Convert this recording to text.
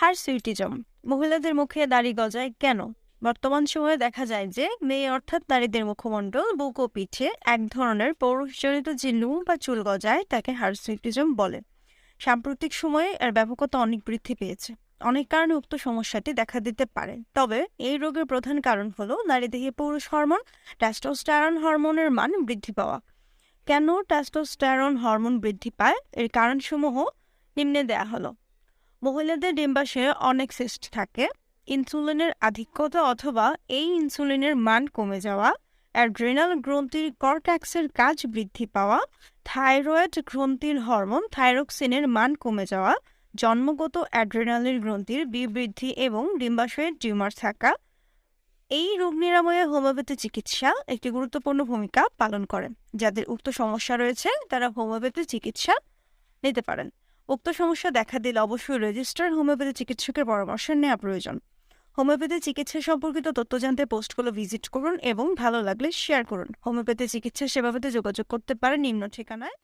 হারসুইটিজম মহিলাদের মুখে দাড়ি গজায় কেন? বর্তমান সময়ে দেখা যায় যে, মেয়ে অর্থাৎ নারীদের মুখমণ্ডল, বুক ও পিঠে এক ধরনের পৌরুষজনিত যে বা চুল গজায় তাকে হারসুইটিজম বলে। সাম্প্রতিক সময়ে এর ব্যাপকতা অনেক বৃদ্ধি পেয়েছে। অনেক কারণে উক্ত সমস্যাটি দেখা দিতে পারে। তবে এই রোগের প্রধান কারণ হলো নারীদেহে পুরুষ হরমোন, টেস্টোস্টেরন হরমোনের মান বৃদ্ধি পাওয়া। কেন টেস্টোস্টেরন হরমোন বৃদ্ধি পায়? এর কারণসমূহ নিম্নে দেয়া হলো। মহিলাদের ডিম্বাশয়ে অনেক সিস্ট থাকে। ইনসুলিনের আধিক্যতা অথবা এই ইনসুলিনের মান কমে যাওয়া, অ্যাড্রিনাল গ্রন্থির কর্ট্যাক্সের কাজ বৃদ্ধি পাওয়া, থাইরয়েড গ্রন্থির হরমোন থাইরক্সিনের মান কমে যাওয়া, জন্মগত অ্যাড্রিনালের গ্রন্থির বিবৃদ্ধি এবং ডিম্বাশয়ের টিউমার থাকা। এই রোগ নিরাময়ে হোমিওপ্যাথি চিকিৎসা একটি গুরুত্বপূর্ণ ভূমিকা পালন করে। যাদের উক্ত সমস্যা রয়েছে, তারা হোমিওপ্যাথি চিকিৎসা নিতে পারেন। উক্ত সমস্যা দেখা দিলে অবশ্যই রেজিস্টার্ড হোমিওপ্যাথি চিকিৎসকের পরামর্শ নেওয়া প্রয়োজন। হোমিওপ্যাথি চিকিৎসা সম্পর্কিত তথ্য জানতে পোস্টগুলো ভিজিট করুন এবং ভালো লাগলে শেয়ার করুন। হোমিওপ্যাথি চিকিৎসা পেতে যোগাযোগ করতে পারেন নিম্ন ঠিকানায়